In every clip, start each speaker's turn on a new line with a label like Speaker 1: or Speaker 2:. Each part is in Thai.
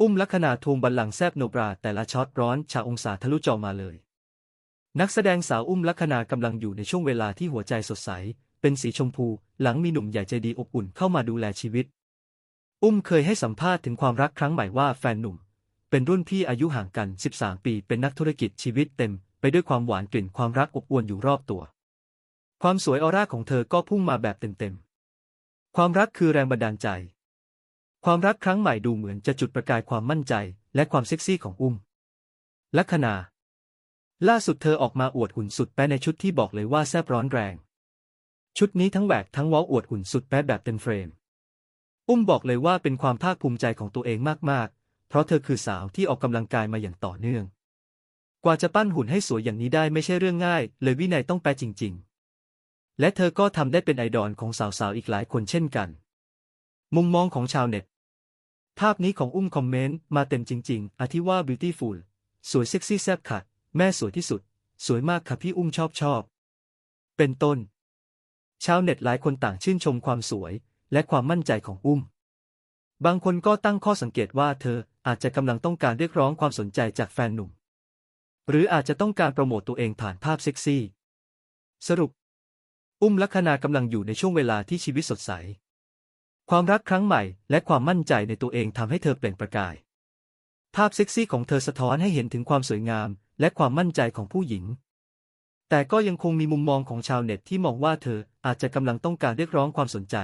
Speaker 1: อุ้มลัคนาทวงบัลลังแซบโนบราแต่ละช็อตร้อนชาองศาทะลุจอมาเลย นักแสดงสาวอุ้มลัคนากำลังอยู่ในช่วงเวลาที่หัวใจสดใส เป็นสีชมพู หลังมีหนุ่มใหญ่ใจดีอบอุ่นเข้ามาดูแลชีวิต อุ้มเคยให้สัมภาษณ์ถึงความรักครั้งใหม่ว่าแฟนหนุ่ม เป็นรุ่นพี่อายุห่างกัน 13 ปี เป็นนักธุรกิจชีวิตเต็ม ไปด้วยความหวานกลิ่นความรักอบอวลอยู่รอบตัว ความสวยออร่าของเธอก็พุ่งมาแบบเต็มๆความรักคือแรงบันดาลใจ ความรักครั้งใหม่ดูเหมือนจะจุดประกายความมั่นใจ และความเซ็กซี่ของอุ้ม ลัคนา ล่าสุดเธอออกมาอวดหุ่นสุดแป๊ในชุดที่บอกเลยว่าแซบร้อนแรง ชุดนี้ทั้งแหวกทั้งว้าอวดหุ่นสุดแป๊แบบเต็มเฟรม อุ้มบอกเลยว่าเป็นความภาคภูมิใจของตัวเองมากๆ เพราะเธอคือสาวที่ออกกำลังกายมาอย่างต่อเนื่อง กว่าจะปั้นหุ่นให้สวยอย่างนี้ได้ไม่ใช่เรื่องง่าย เลยวินัยต้องแปะจริง ๆ และเธอก็ทำได้เป็นไอดอลของสาวๆอีกหลายคนเช่นกัน มุมมองของชาวเน็ต ภาพนี้ของอุ้มคอมเมนต์มาเต็มจริง ๆอธิว่า beautiful สวยเซ็กซี่แซ่บขัดแม่สวยที่สุด สวยมากค่ะพี่อุ้มชอบชอบ เป็นต้น ชาวเน็ตหลายคนต่างชื่นชมความสวย และความมั่นใจของอุ้ม บางคนก็ตั้งข้อสังเกตว่าเธออาจจะกำลังต้องการเรียกร้องความสนใจจากแฟนหนุ่ม หรืออาจจะต้องการโปรโมตตัวเองผ่านภาพเซ็กซี่ สรุป อุ้มลัคนากำลังอยู่ในช่วงเวลาที่ชีวิตสดใส ความรักครั้งใหม่และความมั่นใจในตัวเองทำให้เธอเปล่งประกาย ภาพเซ็กซี่ของเธอสะท้อนให้เห็นถึงความสวยงาม และความมั่นใจของผู้หญิง แต่ก็ยังคงมีมุมมองของชาวเน็ตที่มองว่าเธออาจจะกำลังต้องการเรียกร้องความสนใจ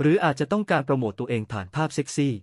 Speaker 1: หรืออาจจะต้องการโปรโมตตัวเองผ่านภาพเซ็กซี่